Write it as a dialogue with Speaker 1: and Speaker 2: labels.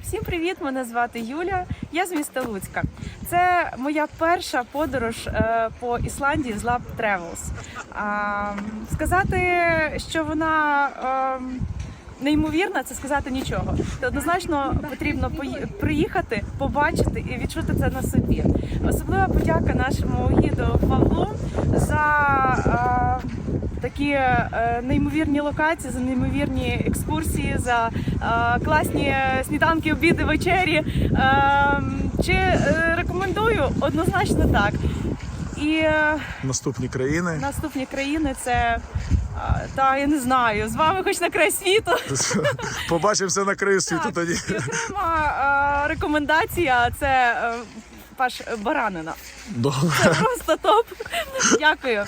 Speaker 1: привіт! Мене звати Юля. Я з міста Луцька. Це моя перша подорож е, по Ісландії з Lab Travels. Сказати, що вона ем, неймовірна, це сказати нічого. Це однозначно потрібно приїхати, побачити і відчути це на собі. Особлива подяка нашому гіду Такі е, неймовірні локації, за неймовірні екскурсії, за е, класні сніданки, обіди, вечері. Е, чи е, рекомендую? Однозначно так. І е,
Speaker 2: Наступні країни.
Speaker 1: наступні країни це та я не знаю, з вами хоч на край світу.
Speaker 2: Побачимося на краю світу
Speaker 1: Так,
Speaker 2: тоді.
Speaker 1: окрема рекомендація це паш баранина.
Speaker 2: Добре.
Speaker 1: Це просто топ. Дякую.